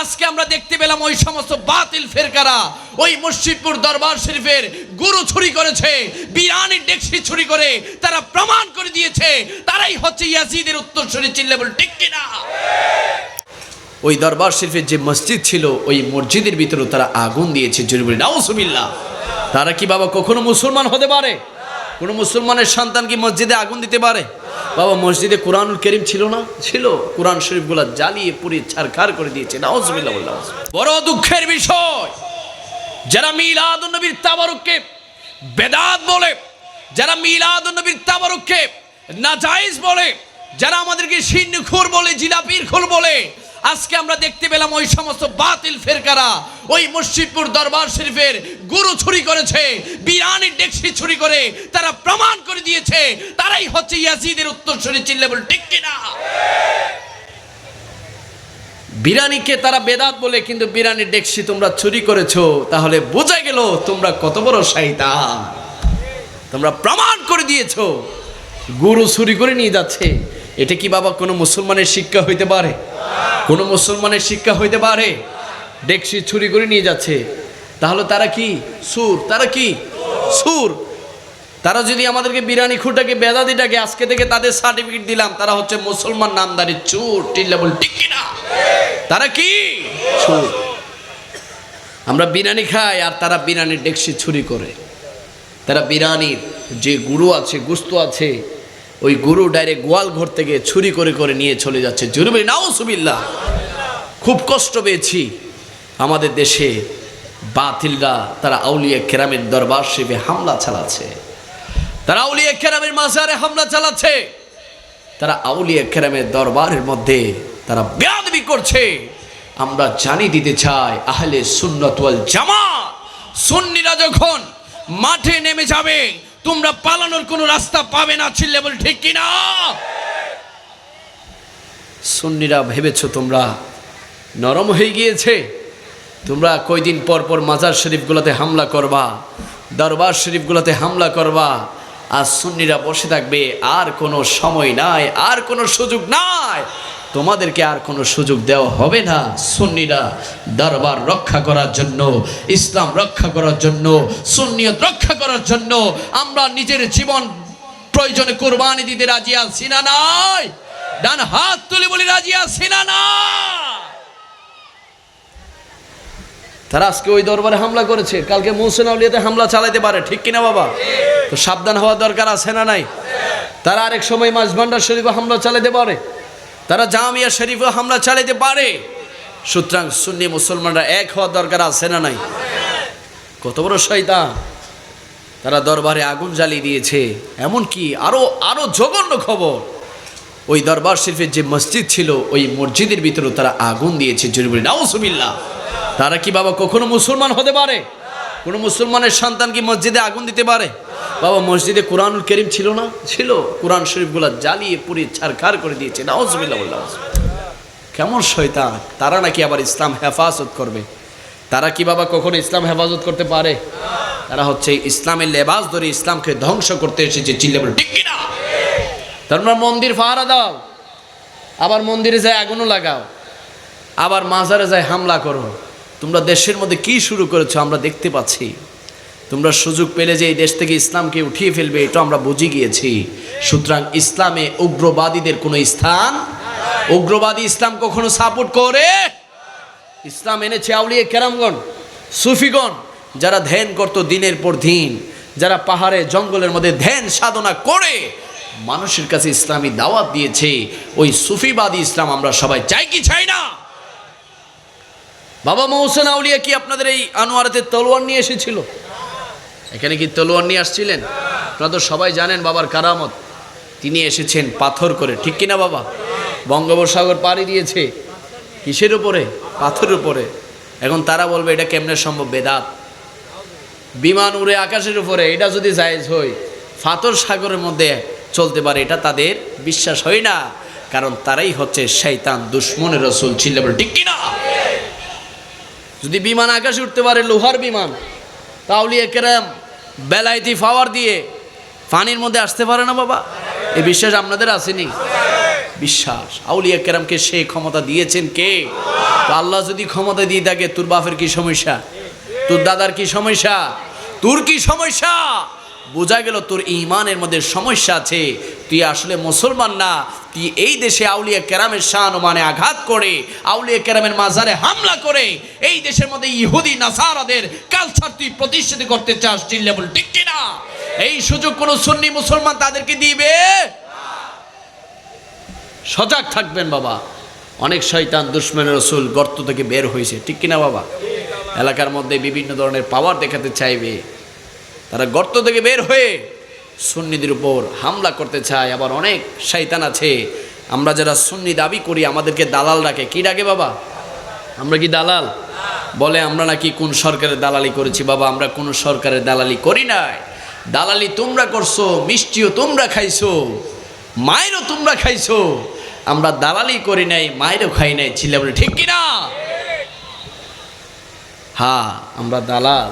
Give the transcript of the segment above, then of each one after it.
আজকে আমরা দেখতে পেলাম ওই সমস্ত বাতিল ফেরকারা। ওই মসজিদপুর দরবার শরীফের গুরু চুরি করেছে বিরানির ডেকসি চুরি করে তারা প্রমাণ করে দিয়েছে, তারাই হচ্ছে ইয়াজিদের উত্তরসূরি চিল্লে বল। ঠিক কিনা? ওই দরবার শরীফের যে মসজিদ ছিল, ওই মসজিদের ভিতরে তারা আগুন দিয়েছে, জোরে বলি নাউসুবিল্লাহ তারা কি বাবা কখনো মুসলমান হতে পারে? কোনো মুসলমানের সন্তান কি মসজিদে আগুন দিতে পারে? বাবা, মসজিদে কোরআনুল করিম ছিল না? ছিল। কোরআন শরীফগুলো জ্বালিয়ে পুড়িয়ে ছারখার করে দিয়েছে। বড় দুঃখের বিষয়, যারা মিলাদ নবীর তাবারুককে বেদাত বলে, যারা মিলাদ নবীর তাবারুককে নাজাইজ বলে, যারা আমাদেরকে সিন্নখুর বলে, জিলাপির খুর বলে, আজকে আমরা দেখতে পেলাম ওই সমস্ত বাতিল ফেরকারা ওই মসজিদপুর দরবার শরীফের গুরু চুরি করেছে বিরানির ডেকসি চুরি করে তারা প্রমাণ করে দিয়েছে, তারাই হচ্ছে ইয়াজিদের উত্তরসূরি চিল্লে বল, ঠিক কিনা? বিরানিকে তারা বেদাত বলে, কিন্তু বিরানির ডেকসি তোমরা চুরি করেছ, তাহলে বোঝা গেল তোমরা কত বড় শয়তান। তোমরা প্রমাণ করে দিয়েছ, গুরু চুরি করে নিয়ে যাচ্ছে। এটা কি বাবা কোনো মুসলমানের শিক্ষা হইতে পারে? কোনো মুসলমানের শিক্ষা হইতে পারে? ডেকসি ছুরি করে নিয়ে যাচ্ছে। তাহলে তারা কি? সুর। তারা কি? সুর। তারা যদি আমাদেরকে বিরানি খুঁটাকে বেদাদিটাকে আজকে থেকে তাদের সার্টিফিকেট দিলাম, তারা হচ্ছে মুসলমান নামদারি চুর, টিল্লা বল, ঠিক কিনা তারা কি? চুর আমরা বিরিয়ানি খাই আর তারা বিরিয়ানির ডেকসি ছুরি করে। তারা বিরানির যে গুরু আছে, গুস্ত আছে, ওই গুরু ডাইরেক্ট গোয়াল ঘর থেকে ছুরি করে করে নিয়ে চলে যাচ্ছে। জরুরি নাও সুবিল্লা খুব কষ্ট পেয়েছি। আমাদের দেশে বাতিলরা, তারা আউলিয়া কেরামের দরবার শিবে হামলা চালাচ্ছে। তারা আউলিয়া কেরামের মাজারে হামলা চালাচ্ছে। তারা আউলিয়া কেরামের দরবারের মধ্যে তারা বেয়াদবি করছে। আমরা জানি দিতে চাই, আহলে সুন্নত ওয়াল জামাত, সুন্নিরা যখন মাঠে নেমে যাবে, তোমরা পালানোর কোনো রাস্তা পাবে না, চিল্লে বল, ঠিক কিনা? সুন্নিরা ভেবেছো তোমরা নরম হয়ে গিয়েছে? তোমরা কয়দিন পর পর মাজার শরীফগুলোতে হামলা করবা, দরবার শরীফগুলোতে হামলা করবা, আর সুন্নিরা বসে থাকবে, আর কোনো সময় নাই, আর কোনো সুযোগ নাই। তোমাদেরকে আর কোনো সুযোগ দেওয়া হবে না সুন্নিরা দরবার রক্ষা করার জন্য, ইসলাম রক্ষা করার জন্য, সুন্নিয়ত রক্ষা করার জন্য। আমরা নিজের জীবন প্রয়োজনে কোরবানি দিতে রাজি আছি না নাই? ডান হাত তুলে বলি, রাজি আছি না না তারা আজকে ওই দরবারে হামলা করেছে। কালকে মৌসেন আউলিয়াতে হামলা চালাইতে পারে, ঠিক কিনা বাবা? তো সাবধান হওয়ার দরকার আছে না নাই? তারা আরেক সময় মাছ ভান্ডার শরীফে হামলা চালাইতে পারে। তারা জামিয়া শরীফে হামলা চালাইতে পারে। সুতরাং সুন্নি মুসলমানরা এক হওয়ার দরকার আছে না নাই? কত বড় শয়তান। তারা দরবারে আগুন জ্বালিয়ে দিয়েছে। এমনকি আরও আরও জঘন্য খবর। ওই দরবার শরীফের যে মসজিদ ছিল, ওই মসজিদের ভিতরে তারা আগুন দিয়েছে, জোরে বলি নাউসুবিল্লাহ তারা কি বাবা কখনো মুসলমান হতে পারে? কোনো মুসলমানের সন্তান কি মসজিদে আগুন দিতে পারে? বাবা, মসজিদে কোরআনুল করিম ছিল না? ছিল। কোরআন শরীফগুলো জ্বালিয়ে পুড়িয়ে ছারখার করে দিয়েছে। নাউজুবিল্লাহ বললাম। কেমন শয়তান? তারা নাকি আবার ইসলাম হেফাজত করবে? তারা কি বাবা কখনো ইসলাম হেফাজত করতে পারে? তারা হচ্ছে ইসলামের লেবাস ধরে ইসলামকে ধ্বংস করতে এসেছে, চিল্লে বলে, ঠিক কিনা? তোমরা মন্দির ফাহারা দাও, আবার মন্দিরে যায় আগুনও লাগাও, আবার মাজারে যায় হামলা করো। তোমরা দেশের মধ্যে কি শুরু করেছ আমরা দেখতে পাচ্ছি। তোমরা সুযোগ পেলে যে এই দেশ থেকে ইসলামকে উঠিয়ে ফেলবে, এটা আমরা বুঝে গিয়েছি। সুতরাং ইসলামে উগ্রবাদীদের কোনো স্থান উগ্রবাদী ইসলাম কখনো সাপোর্ট করে? ইসলাম এনেছে আউলিয়ে কেরামগণ, সুফিগণ, যারা ধ্যান করতো দিনের পর দিন, যারা পাহাড়ে, জঙ্গলের মধ্যে ধ্যান সাধনা করে। মানুষের কাছে ইসলামী দাওয়াত দিয়েছে, ওই সুফিবাদী ইসলাম আমরা সবাই চাই কি চাই না? বাবা মহসেন আউলিয়া কি আপনাদের এই আনোয়ারাতে তলোয়ার নিয়ে এসেছিল? এখানে কি তলোয়ার নিয়ে আসছিলেন? আপনারা তো সবাই জানেন বাবার কারামত। তিনি এসেছেন পাথর করে, ঠিক কিনা বাবা? বঙ্গোপসাগর পাড়ি দিয়েছে। কিসের উপরে? পাথরের উপরে। এখন তারা বলবে, এটা কেমনে সম্ভব? বেদাত। বিমান উড়ে আকাশের উপরে, এটা যদি জায়েজ হয়, ফাতর সাগরের মধ্যে চলতে পারে, এটা তাদের বিশ্বাস হয় না। কারণ তারাই হচ্ছে শৈতান দুশ্মনের রসুল ছিল ঠিক কিনা? যদি বিমান আকাশে উঠতে পারে, লোহার বিমান তাহলে একেরাম বেলাইতি ফাওয়ার দিয়ে পানির মধ্যে আসতে পারে না বাবা? এই বিশ্বাস আপনাদের আসেনি? বিশ্বাস। আউলিয়া কেরামকে সে ক্ষমতা দিয়েছেন কে? আল্লাহ যদি ক্ষমতা দিয়ে থাকে, তোর বাপের কি সমস্যা? তোর দাদার কি সমস্যা? তোর কি সমস্যা? বোঝা গেল তোর ইমানের মধ্যে সমস্যা আছে। তুই আসলে মুসলমান না, তুই এই দেশে আউলিয়া কেরামের শান ও মানে আঘাত করে, আউলিয়া কেরামের মাজারে হামলা করে, এই দেশের মধ্যে ইহুদি, নাসারাদের কালচার তুই প্রতিষ্ঠিত করতে চাস চিল্লাবল ঠিক কিনা? এই সুযোগ কোন সুন্নি মুসলমান তাদেরকে দিবে? সজাগ থাকবেন বাবা। অনেক শয়তান, দুশ্মনের রসুল গর্ত থেকে বের হয়েছে, ঠিক কিনা বাবা? এলাকার মধ্যে বিভিন্ন ধরনের পাওয়ার দেখাতে চাইবে। তারা গর্ত থেকে বের হয়ে সুন্নিদের উপর হামলা করতে চায়। আবার অনেক শয়তান আছে। আমরা যারা সুন্নি দাবি করি, আমাদেরকে দালাল ডাকে। কি ডাকে বাবা? আমরা কি দালাল? বলে, আমরা নাকি কোন সরকারের দালালি করেছি? বাবা, আমরা কোন সরকারের দালালি করি নাই। দালালি তোমরা করছ, মিষ্টিও তোমরা খাইছো, মায়েরও তোমরা খাইছো। আমরা দালালি করি নাই, মায়েরও খাই নাই। ছিলে বলে, ঠিক কিনা? হ্যাঁ আমরা দালাল।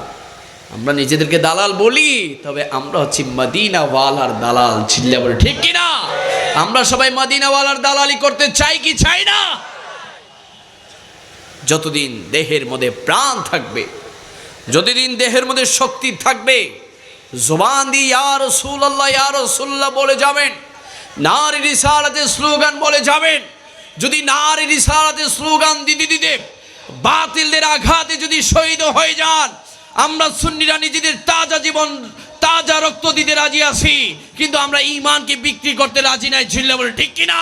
আমরা নিজেদেরকে দালাল বলি, তবে আমরা হচ্ছি মদিনাওয়ালার দালাল ছিল্লা বলে, ঠিক কিনা? আমরা সবাই মদিনাওয়ালার দালালি করতে চাই কি চাই না? যতদিন দেহের মধ্যে প্রাণ থাকবে, যতদিন দেহের মধ্যে শক্তি থাকবে, জোবান দিয়ে ইয়ার রসুল্লাহ ইয়ার রসুল্লাহ বলে যাবেন, নারী রিসালাতে স্লোগান বলে যাবেন, যদি নারী রিসালাতে স্লোগান দিতে দিতে বাতিলদের আঘাতে যদি শহীদ হয়ে যান আমরা সুন্নিরা নিজেদের তাজা জীবন, তাজা রক্ত দিতে রাজি আছি, কিন্তু আমরা ইমানকে বিক্রি করতে রাজি নাই ছিল বলে, ঠিক কিনা?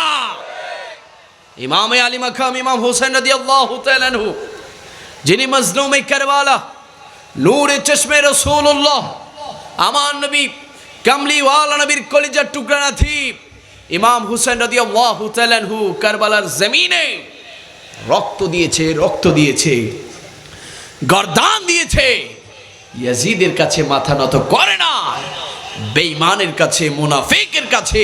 ইমামে আলী মাকাম, ইমাম হোসেন রদি আল্লাহ তালানহু যিনি মজলুমে কারবালা, নূরে চশমে রসুল্লাহ আমার নবী কামলিওয়ালা নবীর কলিজার টুকরা নাথি ইমাম হুসেন রদি আল্লাহ তালানহু কারবালার জমিনে রক্ত দিয়েছে রক্ত দিয়েছে, গরদান দিয়েছে। ইয়াজিদের কাছে মাথা নত করে না। বেঈমানের কাছে, মুনাফিকের কাছে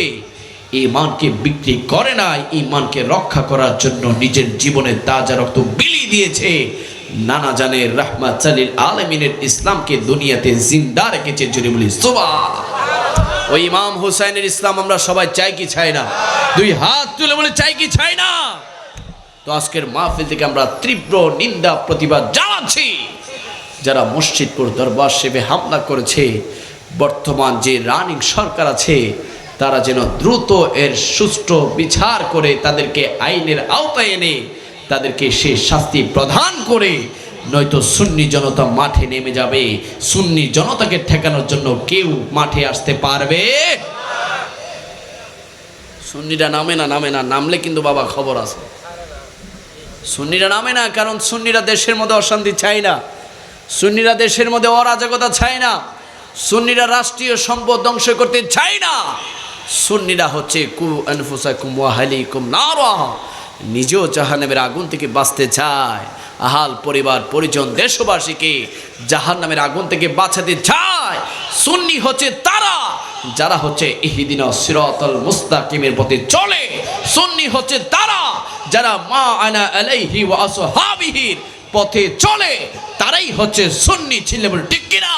ইমানকে বিক্রি করে না। ইমানকে রক্ষা করার জন্য নিজের জীবনের তাজা রক্ত বিলি দিয়েছে। নানা জানে রাহমাত চালিল আলমিনের ইসলামকে দুনিয়াতে জিন্দা রেখেছে জুড়ে বলি সুবহান ওই ইমাম হুসাইনের ইসলাম আমরা সবাই চাই কি চাই না? দুই হাত তুলে বলে, চাই কি চাই না? তো আজকের মাহফিল থেকে আমরা তীব্র নিন্দা, প্রতিবাদ জানাচ্ছি। যারা মসজিদপুর দরবার সেবে হামলা করেছে, বর্তমান যে রানিং সরকার আছে, তারা যেন দ্রুত এর সুষ্ঠু বিচার করে, তাদেরকে আইনের আওতায় এনে, তাদেরকে সে শাস্তি প্রদান করে, নয়তো সুন্নি জনতা মাঠে নেমে যাবে। সুন্নি জনতাকে ঠেকানোর জন্য কেউ মাঠে আসতে পারবে? সুন্নিরা নামে না নামে না, নামলে কিন্তু বাবা খবর আছে। সুন্নিরা নামে না, কারণ সুন্নিরা দেশের মধ্যে অশান্তি চায় না। সুন্নিরা দেশের মধ্যে অরাজকতা চায় না। সুন্নিরা রাষ্ট্রীয় সম্পদ ধ্বংস করতে চায় না। সুন্নিরা হচ্ছে, কু আনফুসা কুম ওয়াহালি কুম নিজেও জাহান্নামের আগুন থেকে বাঁচতে চায়। আহাল পরিবার, পরিজন, দেশবাসীকে জাহান্নামের আগুন থেকে বাঁচাতে চায়। সুন্নি হচ্ছে তারা, যারা হচ্ছে ইহিদিন সিরাতাল মুস্তাকিমের পথে চলে। সুন্নি হচ্ছে তারা, যারা মা আনা পথে চলে। তারাই হচ্ছে সন্নি ছিল ঠিক কিনা?